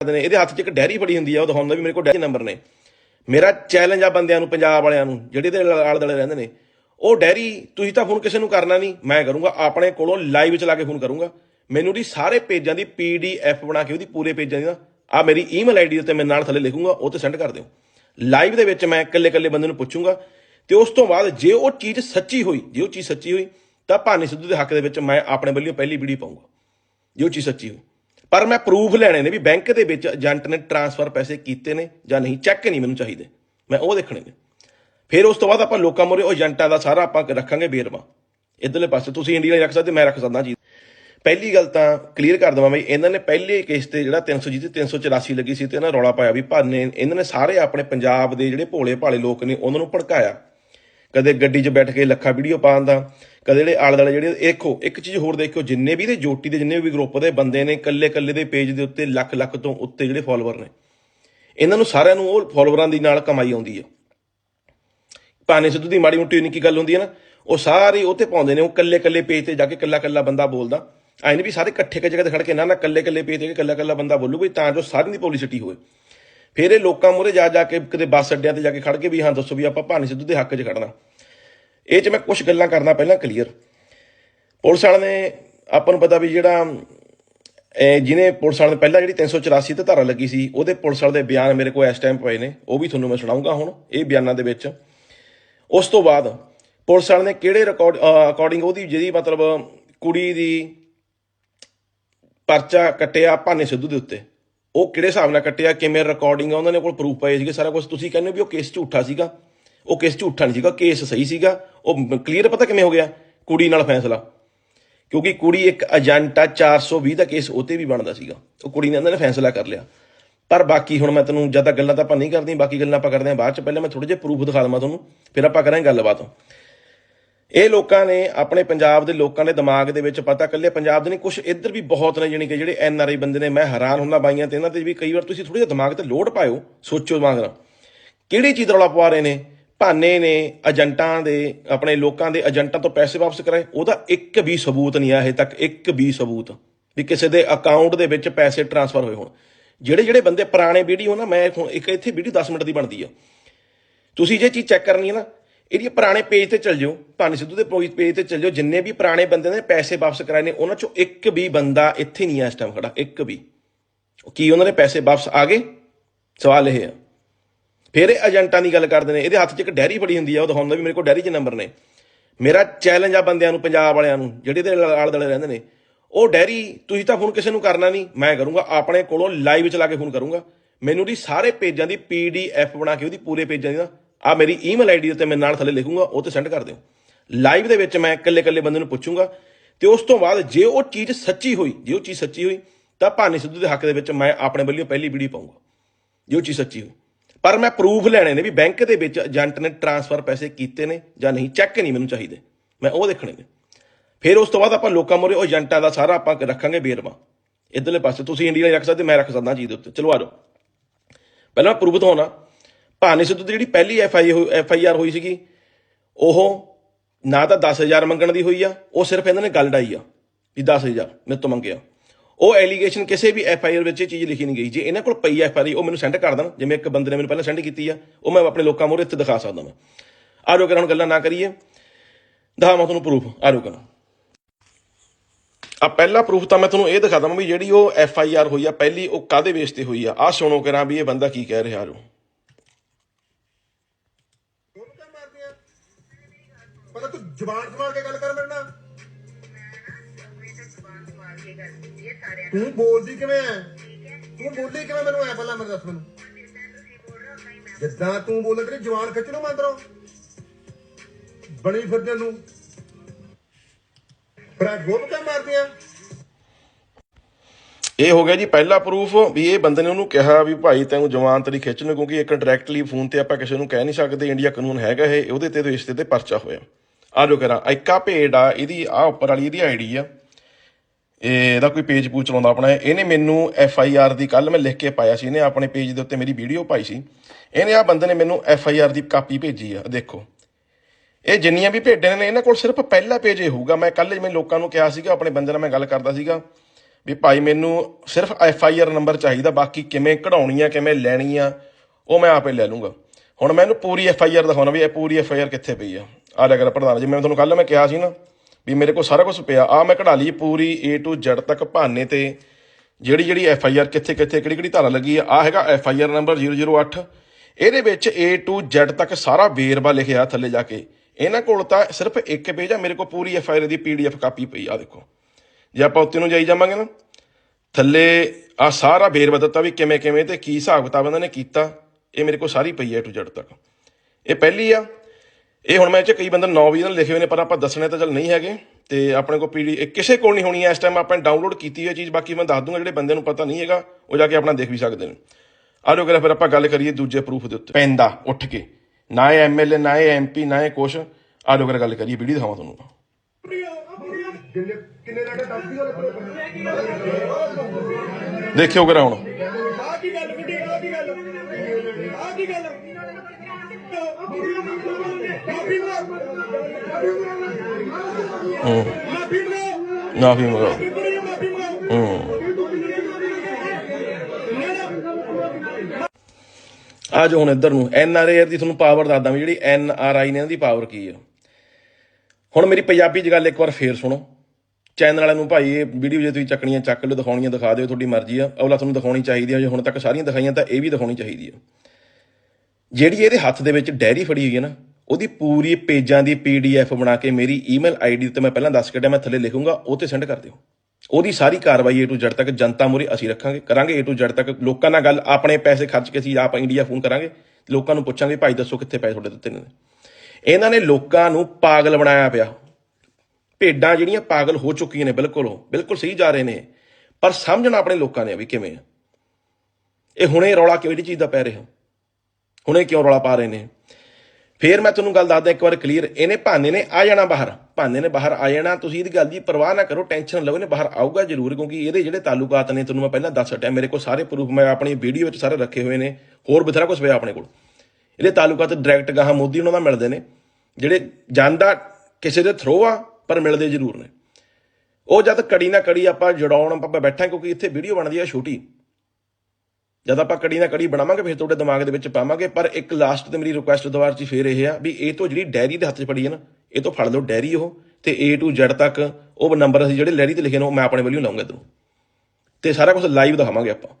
ਕਰਦੇ ਨੇ, ਇਹਦੇ ਹੱਥ 'ਚ ਇੱਕ ਡੈਰੀ ਫੜੀ ਹੁੰਦੀ ਆ, ਉਹ ਦਿਖਾਉਂਦਾ ਵੀ ਮੇਰੇ ਕੋਲ ਡੈਰੀ ਨੰਬਰ ਨੇ। ਮੇਰਾ ਚੈਲੰਜ ਆ ਬੰਦਿਆਂ ਨੂੰ, ਪੰਜਾਬ ਵਾਲਿਆਂ ਨੂੰ, ਜਿਹੜੇ ਦੇ ਆਲੇ ਦੁਆਲੇ ਰਹਿੰਦੇ ਨੇ। ਉਹ ਡੈਰੀ, ਤੁਸੀਂ ਤਾਂ ਫੋਨ ਕਿਸੇ ਨੂੰ ਕਰਨਾ ਨਹੀਂ, ਮੈਂ ਕਰੂੰਗਾ, ਆਪਣੇ ਕੋਲੋਂ ਲਾਈਵ ਚਲਾ ਕੇ ਫੋਨ ਕਰੂੰਗਾ। ਮੈਨੂੰ ਦੀ ਸਾਰੇ ਪੇਜਾਂ ਦੀ ਪੀਡੀਐਫ ਬਣਾ ਕੇ, ਉਹਦੀ ਪੂਰੇ ਪੇਜਾਂ ਦੀ ਨਾ, ਆ ਮੇਰੀ ਈਮੇਲ ਆਈਡੀ ਉੱਤੇ ਮੈਂ ਨਾਲ ਥੱਲੇ ਲਿਖੂੰਗਾ, ਉਹ ਤੇ ਸੈਂਡ ਕਰ ਦਿਓ। ਲਾਈਵ ਦੇ ਵਿੱਚ ਮੈਂ ਇਕੱਲੇ ਇਕੱਲੇ ਬੰਦੇ ਨੂੰ ਪੁੱਛੂੰਗਾ, ਤੇ ਉਸ ਤੋਂ ਬਾਅਦ ਜੇ ਉਹ ਚੀਜ਼ ਸੱਚੀ ਹੋਈ, ਜੇ ਉਹ ਚੀਜ਼ ਸੱਚੀ ਹੋਈ, ਤਾਂ ਭਾਨੀ ਸਿੱਧੂ ਦੇ ਹੱਕ ਦੇ ਵਿੱਚ ਮੈਂ ਆਪਣੇ ਵੱਲੋਂ ਪਹਿਲੀ ਵੀਡੀਓ ਪਾਉਂਗਾ ਉਹ ਚੀਜ਼ ਸੱਚੀ ਹੋਈ। ਪਰ ਮੈਂ ਪ੍ਰੂਫ ਲੈਣੇ ਨੇ ਵੀ ਬੈਂਕ ਦੇ ਵਿੱਚ ਏਜੰਟ ਨੇ ਟ੍ਰਾਂਸਫਰ ਪੈਸੇ ਕੀਤੇ ਨੇ ਜਾਂ ਨਹੀਂ ਚੈੱਕ ਨਹੀਂ ਮੈਨੂੰ ਚਾਹੀਦੇ। ਮੈਂ ਉਹ ਦੇਖਣੇ ਨੇ। ਫਿਰ ਉਸ ਤੋਂ ਬਾਅਦ ਆਪਾਂ ਲੋਕਾਂ ਮੋਰੇ ਉਹ ਏਜੰਟਾਂ ਦਾ ਸਾਰਾ ਆਪਾਂ ਰੱਖਾਂਗੇ ਬੇਰਵਾ। ਇਧਰਲੇ ਪਾਸੇ ਤੁਸੀਂ ਇੰਡੀਆ ਰੱਖ ਸਕਦੇ, ਮੈਂ ਰੱਖ ਸਕਦਾ ਜੀ। ਪਹਿਲੀ ਗੱਲ ਤਾਂ ਕਲੀਅਰ ਕਰ ਦਵਾਂ ਬਈ, ਇਹਨਾਂ ਨੇ ਪਹਿਲੇ ਕੇਸ ਤੇ ਜਿਹੜਾ 300 ਜੀ ਤੇ 384 ਲੱਗੀ ਸੀ ਤੇ ਇਹਨਾਂ ਰੌਲਾ ਪਾਇਆ ਵੀ ਭਾਨੇ, ਇਹਨਾਂ ਨੇ ਸਾਰੇ ਆਪਣੇ ਪੰਜਾਬ ਦੇ ਜਿਹੜੇ ਭੋਲੇ ਭਾਲੇ ਲੋਕ ਨੇ, ਉਹਨਾਂ ਨੂੰ ਭੜਕਾਇਆ। ਕਦੇ ਗੱਡੀ 'ਚ ਬੈਠ ਕੇ ਲੱਖਾਂ ਵੀਡੀਓ ਪਾਉਣ ਦਾ ਕਦੇ ਜਿਹੜੇ ਆਲੇ ਦੁਆਲੇ ਜਿਹੜੇ ਦੇਖੋ, ਇੱਕ ਚੀਜ਼ ਹੋਰ ਦੇਖਿਓ, ਜਿੰਨੇ ਵੀ ਦੇ ਜੋਟੀ ਦੇ, ਜਿੰਨੇ ਵੀ ਗਰੁੱਪ ਦੇ ਬੰਦੇ ਨੇ ਕੱਲੇ ਕੱਲੇ ਦੇ ਪੇਜ ਦੇ ਉੱਤੇ ਲੱਖ ਲੱਖ ਤੋਂ ਉੱਤੇ ਜਿਹੜੇ ਫਾਲੋਅਰ ਨੇ, ਇਹਨਾਂ ਨੂੰ ਸਾਰਿਆਂ ਨੂੰ ਉਹ ਫਾਲੋਅਰਾਂ ਦੀ ਨਾਲ ਕਮਾਈ ਆਉਂਦੀ ਆ। ਭਾਨੇ ਸਿੱਧੂ ਦੀ ਮਾੜੀ ਮੋਟੀ ਨਿੱਕੀ ਗੱਲ ਹੁੰਦੀ ਹੈ ਨਾ, ਉਹ ਸਾਰੇ ਉਹ ਤੇ ਪਾਉਂਦੇ ਨੇ, ਉਹ ਕੱਲੇ ਕੱਲੇ ਪੇਜ ਤੇ ਜਾ ਕੇ ਕੱਲਾ ਕੱਲਾ ਬੰਦਾ ਬੋਲਦਾ। ਐ ਨਹੀਂ ਵੀ ਸਾਰੇ ਇਕੱਠੇ ਇੱਕ ਜਗ੍ਹਾ ਤੇ ਖੜ ਕੇ ਨਾ ਨਾ ਕੱਲੇ ਕੱਲੇ ਪੇਜ ਤੇ ਕੱਲਾ ਕੱਲਾ ਬੰਦਾ ਬੋਲੂ, ਵੀ ਤਾਂ ਜੋ ਸਾਰਿਆਂ ਦੀ ਪਬਲਿਸਿਟੀ ਹੋਵੇ ਫਿਰ ਇਹ ਲੋਕਾਂ ਮੂਹਰੇ ਜਾ ਜਾ ਕੇ ਕਿਤੇ ਬੱਸ ਅੱਡਿਆਂ ਤੇ ਜਾ ਕੇ ਖੜ ਕੇ ਵੀ, ਹਾਂ, ਦੱਸੋ ਵੀ ਆਪਾਂ ਭਾਨੀ ਸਿੱਧੂ ਦੇ ਹੱਕ 'ਚ ਖੜਨਾ ਇਹ 'ਚ ਮੈਂ ਕੁਝ ਗੱਲਾਂ ਕਰਨਾ ਪਹਿਲਾਂ ਕਲੀਅਰ ਪੁਲਿਸ ਵਾਲਿਆਂ ਨੇ ਆਪਾਂ ਨੂੰ ਪਤਾ ਵੀ ਜਿਹੜਾ ਇਹ ਜਿਹਨੇ ਪੁਲਿਸ ਵਾਲਿਆਂ ਨੇ ਪਹਿਲਾਂ ਜਿਹੜੀ 384 ਤੇ ਧਾਰਾ ਲੱਗੀ ਸੀ, ਉਹਦੇ ਪੁਲਿਸ ਵਾਲੇ ਦੇ ਬਿਆਨ ਮੇਰੇ ਕੋਲ ਇਸ ਟਾਈਮ ਪਏ ਨੇ, ਉਹ ਵੀ ਤੁਹਾਨੂੰ ਮੈਂ ਸੁਣਾਉਂਗਾ ਹੁਣ, ਇਹ ਬਿਆਨਾਂ ਦੇ ਵਿੱਚ। ਉਸ ਤੋਂ ਬਾਅਦ ਪੁਲਿਸ ਵਾਲਿਆਂ ਨੇ ਕਿਹੜੇ ਰਿਕਾਰਡ ਅਕੋਰਡਿੰਗ ਉਹਦੀ ਜਿਹੜੀ ਮਤਲਬ ਕੁੜੀ ਦੀ ਪਰਚਾ ਕੱਟਿਆ ਭਾਨੇ ਸਿੱਧੂ ਦੇ ਉੱਤੇ, ਉਹ ਕਿਹੜੇ ਹਿਸਾਬ ਨਾਲ ਕੱਟਿਆ, ਕਿਵੇਂ ਰਿਕਾਰਡਿੰਗ ਉਹਨਾਂ ਨੇ ਕੋਲ ਪ੍ਰੂਫ ਪਏ ਸੀਗੇ, ਸਾਰਾ ਕੁਝ ਤੁਸੀਂ ਕਹਿੰਦੇ ਹੋ ਵੀ ਉਹ ਕੇਸ ਝੂਠਾ ਸੀਗਾ। ਉਹ ਕੇਸ ਝੂਠਾ ਨਹੀਂ ਸੀਗਾ ਕੇਸ ਸਹੀ ਸੀਗਾ। ਉਹ ਕਲੀਅਰ ਪਤਾ ਕਿਵੇਂ ਹੋ ਗਿਆ? ਕੁੜੀ ਨਾਲ ਫੈਸਲਾ। ਕਿਉਂਕਿ ਕੁੜੀ ਇੱਕ ਏਜੰਟ ਆ 420 ਦਾ ਕੇਸ ਉਤੇ ਵੀ ਬਣਦਾ ਸੀਗਾ। ਉਹ ਕੁੜੀ ਨੇ ਇਹਨਾਂ ਨੇ ਫੈਸਲਾ ਕਰ ਲਿਆ। ਪਰ ਬਾਕੀ ਹੁਣ ਮੈਂ ਤੈਨੂੰ ਜ਼ਿਆਦਾ ਗੱਲਾਂ ਤਾਂ ਆਪਾਂ ਨਹੀਂ ਕਰਦੀ ਬਾਕੀ ਗੱਲਾਂ ਆਪਾਂ ਕਰਦੇ ਹਾਂ ਬਾਅਦ ਚ। ਪਹਿਲਾਂ ਮੈਂ ਥੋੜੇ ਜਿਹੇ ਪ੍ਰੂਫ ਦਿਖਾ ਲਵਾਂ ਤੁਹਾਨੂੰ, ਫਿਰ ਆਪਾਂ ਕਰਾਂਗੇ ਗੱਲਬਾਤ ਇਹ ਲੋਕਾਂ ਨੇ ਆਪਣੇ ਪੰਜਾਬ ਦੇ ਲੋਕਾਂ ਦੇ ਦਿਮਾਗ ਦੇ ਵਿੱਚ ਪਤਾ ਕੱਲੇ ਪੰਜਾਬ ਦੇ ਨਹੀਂ ਕੁਝ ਇੱਧਰ ਵੀ ਬਹੁਤ ਨੇ ਜਾਣੀ ਕਿ ਜਿਹੜੇ ਐਨ ਆਰ ਆਈ ਬੰਦੇ ਨੇ, ਮੈਂ ਹੈਰਾਨ ਹੁੰਦਾ ਬਾਈਆਂ ਤੇ ਇਹਨਾਂ ਤੇ ਵੀ ਕਈ ਵਾਰ ਤੁਸੀਂ ਥੋੜਾ ਜਿਹਾ ਦਿਮਾਗ ਤੇ ਲੋਡ ਪਾਇਓ, ਸੋਚੋ ਦਿਮਾਗ ਨਾਲ। ਕਿਹੜੀ ਚੀਜ਼ ਰੌਲਾ ਪਵਾ ਰਹੇ ਨੇ? ਭਾਨੇ ਨੇ, ਏਜੰਟਾਂ ਦੇ, ਆਪਣੇ ਲੋਕਾਂ ਦੇ ਏਜੰਟਾਂ ਤੋਂ ਪੈਸੇ ਵਾਪਸ ਕਰਾਏ, ਉਹਦਾ ਇੱਕ ਵੀ ਸਬੂਤ ਨਹੀਂ ਆ ਹਜੇ ਤੱਕ, ਇੱਕ ਵੀ ਸਬੂਤ ਵੀ ਕਿਸੇ ਦੇ ਅਕਾਊਂਟ ਦੇ ਵਿੱਚ ਪੈਸੇ ਟ੍ਰਾਂਸਫਰ ਹੋਏ ਹੋਣ। ਜਿਹੜੇ ਜਿਹੜੇ ਬੰਦੇ ਪੁਰਾਣੇ ਵੀਡੀਓ ਨਾ, ਮੈਂ ਹੁਣ ਇੱਕ ਇੱਥੇ ਵੀਡੀਓ 10 ਮਿੰਟ ਦੀ ਬਣਦੀ ਆ। ਤੁਸੀਂ ਜੇ ਚੀਜ਼ ਚੈੱਕ ਕਰਨੀ ਹੈ ਨਾ, ਇਹਦੀ ਪੁਰਾਣੇ ਪੇਜ ਤੇ ਚੱਲ ਜਾਓ, ਭਾਨੀ ਸਿੱਧੂ ਦੇ ਪੇਜ ਤੇ ਚੱਲ ਜਾਓ, ਜਿੰਨੇ ਵੀ ਪੁਰਾਣੇ ਬੰਦੇ ਨੇ ਪੈਸੇ ਵਾਪਸ ਕਰਾਏ ਨੇ, ਉਹਨਾਂ ਚੋਂ ਇੱਕ ਵੀ ਬੰਦਾ ਇੱਥੇ ਨਹੀਂ ਆ ਇਸ ਟਾਈਮ ਖੜਾ, ਇੱਕ ਵੀ। ਕੀ ਉਹਨਾਂ ਦੇ ਪੈਸੇ ਵਾਪਸ ਆ ਗਏ? ਸਵਾਲ ਇਹ ਆ। ਫਿਰ ਇਹ ਏਜੰਟਾਂ ਦੀ ਗੱਲ ਕਰਦੇ ਨੇ, ਇਹਦੇ ਹੱਥ 'ਚ ਇੱਕ ਡੈਰੀ ਫੜੀ ਹੁੰਦੀ ਆ, ਉਹ ਦਿਖਾਉਂਦਾ ਵੀ ਮੇਰੇ ਕੋਲ ਡੈਰੀ 'ਚ ਨੰਬਰ ਨੇ। ਮੇਰਾ ਚੈਲੰਜ ਆ ਬੰਦਿਆਂ ਨੂੰ, ਪੰਜਾਬ ਵਾਲਿਆਂ ਨੂੰ, ਜਿਹੜੇ ਦੇ ਆਲੇ ਦੁਆਲੇ ਰਹਿੰਦੇ ਨੇ, ਉਹ ਡੈਰੀ ਤੁਸੀਂ ਤਾਂ ਫੋਨ ਕਿਸੇ ਨੂੰ ਕਰਨਾ ਨਹੀਂ, ਮੈਂ ਕਰੂੰਗਾ, ਆਪਣੇ ਕੋਲੋਂ ਲਾਈਵ ਚਲਾ ਕੇ ਫੋਨ ਕਰੂੰਗਾ। ਮੈਨੂੰ ਦੀ ਸਾਰੇ ਪੇਜਾਂ ਦੀ ਪੀਡੀਐਫ ਬਣਾ ਕੇ, ਉਹਦੀ ਪੂਰੇ ਪੇਜਾਂ ਦੀ ਨਾ ਆ ਮੇਰੀ ਈਮੇਲ ਆਈਡੀ ਉੱਤੇ ਮੈਂ ਨਾਲ ਥੱਲੇ ਲਿਖੂੰਗਾ, ਉਹ ਤੇ ਸੈਂਡ ਕਰ ਦਿਓ। ਲਾਈਵ ਦੇ ਵਿੱਚ ਮੈਂ ਇਕੱਲੇ ਇਕੱਲੇ ਬੰਦੇ ਨੂੰ ਪੁੱਛੂੰਗਾ, ਤੇ ਉਸ ਤੋਂ ਬਾਅਦ ਜੇ ਉਹ ਚੀਜ਼ ਸੱਚੀ ਹੋਈ, ਜੇ ਉਹ ਚੀਜ਼ ਸੱਚੀ ਹੋਈ, ਤਾਂ ਭਾਨੀ ਸਿੱਧੂ ਦੇ ਹੱਕ ਦੇ ਵਿੱਚ ਮੈਂ ਆਪਣੇ ਵੱਲੋਂ ਪਹਿਲੀ ਵੀਡੀਓ ਪਾਉਂਗਾ ਜੇ ਉਹ ਚੀਜ਼ ਸੱਚੀ ਹੋਈ। ਪਰ ਮੈਂ ਪ੍ਰੂਫ ਲੈਣੇ ਨੇ ਵੀ ਬੈਂਕ ਦੇ ਵਿੱਚ ਏਜੰਟ ਨੇ ਟ੍ਰਾਂਸਫਰ ਪੈਸੇ ਕੀਤੇ ਨੇ ਜਾਂ ਨਹੀਂ ਚੈੱਕ ਨਹੀਂ ਮੈਨੂੰ ਚਾਹੀਦੇ। ਮੈਂ ਉਹ ਦੇਖਣੇ ਨੇ। ਫਿਰ ਉਸ ਤੋਂ ਬਾਅਦ ਆਪਾਂ ਲੋਕਾਂ ਮੋਰੇ ਉਹ ਏਜੰਟਾਂ ਦਾ ਸਾਰਾ ਆਪਾਂ ਰੱਖਾਂਗੇ ਬੇਰਵਾ। ਇਧਰਲੇ ਪਾਸੇ ਤੁਸੀਂ ਇੰਡੀਆ ਨਹੀਂ ਰੱਖ ਸਕਦੇ, ਮੈਂ ਰੱਖ ਸਕਦਾ ਜੀ ਦੇ ਉੱਤੇ। ਚਲੋ ਆ ਜਾਓ। ਪਹਿਲਾਂ ਪ੍ਰੂਫ ਦਿਖਾਉਣਾ। ਭਾਨੇ ਸਿੱਧੂ ਦੀ ਜਿਹੜੀ ਪਹਿਲੀ F I F I R ਹੋਈ ਸੀਗੀ, ਉਹ ਨਾ ਤਾਂ 10000 ਮੰਗਣ ਦੀ ਹੋਈ ਆ, ਉਹ ਸਿਰਫ ਇਹਨਾਂ ਨੇ ਗੱਲ ਡਾਈ ਆ ਵੀ 10000 ਮੇਰੇ ਤੋਂ ਮੰਗਿਆ। ਉਹ ਐਲੀਗੇਸ਼ਨ ਕਿਸੇ ਵੀ ਐਫ ਆਈ ਆਰ ਵਿੱਚ ਇਹ ਚੀਜ਼ ਲਿਖੀ ਨਹੀਂ ਗਈ। ਜੇ ਇਹਨਾਂ ਕੋਲ ਪਈ ਐਫ ਆਈ ਉਹ ਮੈਨੂੰ ਸੈਂਡ ਕਰ ਦੇਣ। ਜਿਵੇਂ ਇੱਕ ਬੰਦੇ ਨੇ ਮੈਨੂੰ ਪਹਿਲਾਂ ਸੈਂਡ ਕੀਤੀ ਆ, ਉਹ ਮੈਂ ਆਪਣੇ ਲੋਕਾਂ ਮੋਰੇ ਇੱਥੇ ਦਿਖਾ ਸਕਦਾ ਮੈਂ ਆ ਜਾਓ ਗੱਲਾਂ ਨਾ ਕਰੀਏ। ਦਿਖਾਵਾਂ ਤੁਹਾਨੂੰ ਪ੍ਰੂਫ ਆ ਜਾਓ ਆ ਪਹਿਲਾ ਪ੍ਰੂਫ ਤਾਂ ਮੈਂ ਤੁਹਾਨੂੰ ਇਹ ਦਿਖਾ ਦਵਾਂ ਵੀ ਜਿਹੜੀ ਉਹ ਐਫ ਆਈ ਆਰ ਹੋਈ ਆ, ਪਹਿਲੀ ਉਹ ਕਾਦੇ ਬੇਸ ਤੇ ਹੋਈ ਆ? ਆ ਸੁਣੋ ਕਰਾਂ ਵੀ ਇਹ ਬੰਦਾ ਕੀ ਕਹਿ ਰਿਹਾ ਆ। ਜਾਓ ਤੂੰ ਜ਼ਬਾਨ ਸੰਭਾਲ ਕੇ ਗੱਲ ਕਰ ਮੇਰੇ ਨਾਲ। ਤੂੰ ਬੋਲਦੀ ਕਿਵੇਂ ਐ ਤੂੰ ਬੋਲੀ ਕਿਵੇਂ ਮੈਨੂੰ ਐ ਪਹਿਲਾਂ ਮੈਨੂੰ ਦੱਸ ਮੈਨੂੰ। ਜਿੱਦਾਂ ਤੂੰ ਬੋਲੇ ਤੇਰੀ ਜਵਾਨ ਖਿੱਚ ਨੂੰ ਮੈਂ ਅੰਦਰੋਂ ਬਣੀ ਫਿਰਦੇ ਨੂੰ। ਪਰ ਗੋਲ ਕਿਆ ਮਾਰਦੀ ਆ। ਇਹ ਹੋ ਗਿਆ ਜੀ ਪਹਿਲਾ ਪ੍ਰੂਫ ਵੀ ਇਹ ਬੰਦੇ ਨੇ ਉਹਨੂੰ ਕਿਹਾ ਵੀ ਭਾਈ ਤੈਨੂੰ ਜਵਾਨ ਤੇਰੀ ਖਿੱਚ ਲੈ ਕਿਉਂਕਿ ਇੱਕ ਡਾਇਰੈਕਟਲੀ ਫੋਨ ਤੇ ਆਪਾਂ ਕਿਸੇ ਨੂੰ ਕਹਿ ਨਹੀਂ ਸਕਦੇ ਇੰਡੀਆ ਕਾਨੂੰਨ ਹੈਗਾ ਇਹ ਉਹਦੇ ਤੇ ਰਿਸ਼ਤੇ ਤੇ ਪਰਚਾ ਹੋਇਆ। ਆ ਜੋ ਕਰਾਂ ਇੱਕਾ ਭੇਡ ਆ ਇਹਦੀ ਆ ਉੱਪਰ ਵਾਲੀ ਇਹਦੀ ਆਈਡੀ ਆ। ਇਹਦਾ ਕੋਈ ਪੇਜ ਪੂਜ ਚਲਾਉਂਦਾ ਆਪਣਾ। ਇਹਨੇ ਮੈਨੂੰ ਐਫ ਆਈ ਆਰ ਦੀ ਕੱਲ ਮੈਂ ਲਿਖ ਕੇ ਪਾਇਆ ਸੀ। ਇਹਨੇ ਆਪਣੇ ਪੇਜ ਦੇ ਉੱਤੇ ਮੇਰੀ ਵੀਡੀਓ ਪਾਈ ਸੀ। ਇਹਨੇ ਆ ਬੰਦੇ ਨੇ ਮੈਨੂੰ ਐਫ ਆਈ ਆਰ ਦੀ ਕਾਪੀ ਭੇਜੀ ਆ, ਦੇਖੋ। ਇਹ ਜਿੰਨੀਆਂ ਵੀ ਭੇਡਾਂ ਨੇ, ਇਹਨਾਂ ਕੋਲ ਸਿਰਫ ਪਹਿਲਾ ਪੇਜ ਇਹ ਹੋਊਗਾ। ਮੈਂ ਕੱਲ ਜਿਵੇਂ ਲੋਕਾਂ ਨੂੰ ਕਿਹਾ ਸੀਗਾ, ਆਪਣੇ ਬੰਦੇ ਨਾਲ ਮੈਂ ਗੱਲ ਕਰਦਾ ਸੀਗਾ ਵੀ ਭਾਈ ਮੈਨੂੰ ਸਿਰਫ ਐਫ ਆਈ ਆਰ ਨੰਬਰ ਚਾਹੀਦਾ, ਬਾਕੀ ਕਿਵੇਂ ਕਢਾਉਣੀ ਆ, ਕਿਵੇਂ ਲੈਣੀ ਆ, ਉਹ ਮੈਂ ਆਪੇ ਲੈ ਲੂੰਗਾ ਹੁਣ ਮੈਨੂੰ ਪੂਰੀ ਐਫ ਆਈ ਆਰ ਦਿਖਾਉਣਾ ਵੀ ਇਹ ਪੂਰੀ ਐਫ ਆਈ ਆਰ ਕਿੱਥੇ ਪਈ ਆ? ਆ ਲੈ ਕਰ ਪ੍ਰਧਾਨ ਜੀ, ਮੈਂ ਤੁਹਾਨੂੰ ਕੱਲ ਮੈਂ ਕਿਹਾ ਸੀ ਨਾ ਵੀ ਮੇਰੇ ਕੋਲ ਸਾਰਾ ਕੁਝ ਪਿਆ। ਆ ਮੈਂ ਕਢਾ ਲਈ ਪੂਰੀ A to Z ਤੱਕ ਭਾਨੇ ਤੇ। ਜਿਹੜੀ ਜਿਹੜੀ ਐਫ ਆਈ ਆਰ ਕਿੱਥੇ ਕਿੱਥੇ, ਕਿਹੜੀ ਕਿਹੜੀ ਧਾਰਾ ਲੱਗੀ ਆ ਆ ਹੈਗਾ ਐਫ ਆਈ ਆਰ ਨੰਬਰ 008 ਇਹਦੇ ਵਿੱਚ A to Z ਤੱਕ ਸਾਰਾ ਵੇਰਵਾ ਲਿਖਿਆ ਥੱਲੇ ਜਾ ਕੇ। ਇਹਨਾਂ ਕੋਲ ਤਾਂ ਸਿਰਫ ਇੱਕ ਪੇਜ ਆ, ਮੇਰੇ ਕੋਲ ਪੂਰੀ ਐਫ ਆਈ ਆਰ ਦੀ ਪੀਡੀਐਫ ਕਾਪੀ ਪਈ ਆ, ਦੇਖੋ। ਜੇ ਆਪਾਂ ਉੱਤੇ ਨੂੰ ਜਾਈ ਜਾਵਾਂਗੇ ਨਾ, ਥੱਲੇ ਆ ਸਾਰਾ ਵੇਰਵਾ ਦਿੱਤਾ ਵੀ ਕਿਵੇਂ ਕਿਵੇਂ ਤੇ ਕੀ ਹਿਸਾਬ ਕਿਤਾਬ ਇਹਨਾਂ ਨੇ ਕੀਤਾ। ਇਹ ਮੇਰੇ ਕੋਲ ਸਾਰੀ ਪਈ ਹੈ ਟੂ ਜੜ ਤੱਕ। ਇਹ ਪਹਿਲੀ ਆ ਇਹ ਹੁਣ ਮੈਂ ਇਹ ਚ ਕਈ ਬੰਦੇ 9 ਵੀ ਨਾਲ ਲਿਖੇ ਹੋਏ ਨੇ ਪਰ ਆਪਾਂ ਦੱਸਣੇ ਤਾਂ ਚੱਲ ਨਹੀਂ ਹੈਗੇ। ਤੇ ਆਪਣੇ ਕੋਲ ਪੀਡੀ ਇਹ ਕਿਸੇ ਕੋਲ ਨਹੀਂ ਹੋਣੀ ਇਸ ਟਾਈਮ ਆਪਾਂ ਡਾਊਨਲੋਡ ਕੀਤੀ ਹੋਈ ਚੀਜ਼ ਬਾਕੀ ਮੈਂ ਦੱਸ ਦੂੰਗਾ ਜਿਹੜੇ ਬੰਦੇ ਨੂੰ ਪਤਾ ਨਹੀਂ ਹੈਗਾ ਉਹ ਜਾ ਕੇ ਆਪਣਾ ਦੇਖ ਵੀ ਸਕਦੇ ਨੇ। ਆ ਜਾਓ ਫਿਰ ਆਪਾਂ ਗੱਲ ਕਰੀਏ ਦੂਜੇ ਪ੍ਰੂਫ ਦੇ ਉੱਤੇ। ਪੈਂਦਾ ਉੱਠ ਕੇ। ਨਾ ਇਹ ਐਮਐਲਏ ਨਾ ਇਹ ਐਮਪੀ ਨਾ ਇਹ ਕੁਛ। ਆ ਫਿਰ ਗੱਲ ਕਰੀਏ ਵੀਡੀਓ ਦਿਖਾਵਾਂ ਤੁਹਾਨੂੰ। ਕਿੰਨੇ ਕਿੰਨੇ ਲੱਗੇ 10 ਕਿਲੋ ਲੱਗੇ ਦੇਖਿਓ ਕਰਾ ਹੁਣ ਆ ਕੀ ਗੱਲ ਬੁੱਢੀ ਆ ਕੀ ਗੱਲ ਆ ਕੀ ਗੱਲ ਮਾਫੀ ਮੰਗੋ ਆ ਜਾਓ ਹੁਣ ਇੱਧਰ ਨੂੰ ਐਨ ਆਰ ਆਈ ਦੀ ਤੁਹਾਨੂੰ ਪਾਵਰ ਦੱਸਦਾ ਵੀ ਜਿਹੜੀ ਐਨ ਆਰ ਆਈ ਨੇ ਇਹਨਾਂ ਦੀ ਪਾਵਰ ਕੀ ਆ। ਹੁਣ ਮੇਰੀ ਪੰਜਾਬੀ 'ਚ ਗੱਲ ਇੱਕ ਵਾਰ ਫੇਰ ਸੁਣੋ। ਚੈਨਲ ਵਾਲਿਆਂ ਨੂੰ ਭਾਈ, ਇਹ ਵੀਡੀਓ ਜੇ ਤੁਸੀਂ ਚੱਕਣੀਆਂ, ਚੱਕ ਲਓ, ਦਿਖਾਉਣੀਆਂ, ਦਿਖਾ ਦਿਓ, ਤੁਹਾਡੀ ਮਰਜ਼ੀ ਆ। ਅਗਲਾ ਤੁਹਾਨੂੰ ਦਿਖਾਉਣੀ ਚਾਹੀਦੀ ਆ, ਜੇ ਹੁਣ ਤੱਕ ਸਾਰੀਆਂ ਦਿਖਾਈਆਂ, ਤਾਂ ਇਹ ਵੀ ਦਿਖਾਉਣੀ ਚਾਹੀਦੀ ਆ। ਜਿਹੜੀ ਇਹਦੇ ਹੱਥ ਦੇ ਵਿੱਚ ਡੈਰੀ ਫੜੀ ਹੋਈ ਹੈ ਨਾ, ਉਹਦੀ ਪੂਰੀ ਪੇਜਾਂ ਦੀ ਪੀਡੀਐਫ ਬਣਾ ਕੇ ਮੇਰੀ ਈਮੇਲ ਆਈਡੀ ਤੇ ਮੈਂ ਪਹਿਲਾਂ ਦੱਸ ਕੇ ਮੈਂ ਥੱਲੇ ਲਿਖੂੰਗਾ, ਉਹ ਤੇ ਸੈਂਡ ਕਰ ਦਿਓ। ਉਹਦੀ ਸਾਰੀ ਕਾਰਵਾਈ ਏ ਟੂ Z ਤੱਕ, ਜਨਤਾ ਮੂਹਰੇ ਅਸੀਂ ਰੱਖਾਂਗੇ, ਕਰਾਂਗੇ ਏ ਟੂ Z ਤੱਕ, ਲੋਕਾਂ ਨਾਲ ਗੱਲ, ਆਪਣੇ ਪੈਸੇ ਖਰਚ ਕੇ ਅਸੀਂ ਆਪ ਇੰਡੀਆ ਫੋਨ ਕਰਾਂਗੇ, ਲੋਕਾਂ ਨੂੰ ਪੁੱਛਾਂਗੇ, ਭਾਈ ਦੱਸੋ ਕਿੱਥੇ ਪੈਸੇ ਤੁਹਾਡੇ ਦਿੱਤੇ ਨੇ? ਇਹਨਾਂ ਨੇ ਲੋਕਾਂ ਨੂੰ ਪਾਗਲ ਬਣਾਇਆ ਪਿਆ। ਭੇਡਾਂ ਜਿਹੜੀਆਂ ਪਾਗਲ ਹੋ ਚੁੱਕੀਆਂ ਨੇ, ਬਿਲਕੁਲ ਉਹ, ਬਿਲਕੁਲ ਸਹੀ ਜਾ ਰਹੇ ਨੇ। ਪਰ ਸਮਝਣਾ ਆਪਣੇ ਲੋਕਾਂ ਨੇ ਵੀ ਕਿਵੇਂ ਆ। ਇਹ ਹੁਣੇ ਰੌਲਾ ਕਿਹੜੀ ਚੀਜ਼ ਦਾ ਪੈ ਰਿਹਾ? ਹੁਣੇ ਕਿਉਂ ਰੌਲਾ ਪਾ ਰਹੇ ਨੇ? ਫੇਰ ਮੈਂ ਤੁਹਾਨੂੰ ਗੱਲ ਦੱਸਦਾ ਇੱਕ ਵਾਰ ਕਲੀਅਰ ਇਹਨੇ ਭਾਨੇ ਨੇ ਆ ਜਾਣਾ ਬਾਹਰ। ਭਾਨੇ ਨੇ ਬਾਹਰ ਆ ਜਾਣਾ, ਤੁਸੀਂ ਇਹਦੀ ਗੱਲ ਦੀ ਪਰਵਾਹ ਨਾ ਕਰੋ ਟੈਨਸ਼ਨ ਲਓ ਇਹਨੇ ਬਾਹਰ ਆਊਗਾ ਜ਼ਰੂਰ, ਕਿਉਂਕਿ ਇਹਦੇ ਜਿਹੜੇ ਤਾਲੁਕਾਤ ਨੇ, ਤੁਹਾਨੂੰ ਮੈਂ ਪਹਿਲਾਂ ਦੱਸ ਹਟਿਆ, ਮੇਰੇ ਕੋਲ ਸਾਰੇ ਪ੍ਰੂਫ ਮੈਂ ਆਪਣੀ ਵੀਡੀਓ ਵਿੱਚ ਸਾਰੇ ਰੱਖੇ ਹੋਏ ਨੇ, ਹੋਰ ਬਥੇਰਾ ਕੁਝ ਪਿਆ ਆਪਣੇ ਕੋਲ। ਇਹਦੇ ਤਾਲੁਕਾਤ ਡਾਇਰੈਕਟ ਗਾਹਾਂ ਮੋਦੀ ਉਹਨਾਂ ਦਾ ਮਿਲਦੇ ਨੇ, ਜਿਹੜੇ ਜਾਂਦਾ ਕਿਸੇ ਦੇ ਥਰੋ ਆ, ਪਰ ਮਿਲਦੇ ਜ਼ਰੂਰ ਨੇ। ਉਹ ਜਦ ਕੜੀ ਨਾ ਕੜੀ ਆਪਾਂ ਜੜਾਉਣ ਆਪਾਂ ਬੈਠਾਂ, ਕਿਉਂਕਿ ਇੱਥੇ ਵੀਡੀਓ ਬਣਦੀ ਆ ਛੋਟੀ। ਜਦ ਆਪਾਂ ਕੜੀ ਨਾ ਕੜੀ ਬਣਾਵਾਂਗੇ, ਫਿਰ ਤੁਹਾਡੇ ਦਿਮਾਗ ਦੇ ਵਿੱਚ ਪਾਵਾਂਗੇ, ਪਰ ਇੱਕ ਲਾਸਟ ਤੇ ਮੇਰੀ ਰਿਕੁਐਸਟ ਦੁਬਾਰ ਚ ਫੇਰ ਇਹ ਆ ਵੀ ਇਹ ਤੋਂ ਜਿਹੜੀ ਡੈਰੀ ਦੇ ਹੱਥ 'ਚ ਫੜੀ ਹੈ ਨਾ, ਇਹ ਤੋਂ ਫੜ ਲਓ ਡੈਰੀ ਉਹ, ਤੇ A to Z ਤੱਕ ਉਹ ਨੰਬਰ ਅਸੀਂ ਜਿਹੜੇ ਲੈਰੀ ਤੇ ਲਿਖੇ ਨੇ, ਉਹ ਮੈਂ ਆਪਣੇ ਵੱਲੋਂ ਲਾਉਂਗਾ ਇੱਧਰੋਂ। ਤੇ ਸਾਰਾ ਕੁਝ ਲਾਈਵ ਦਿਖਾਵਾਂਗੇ ਆਪਾਂ।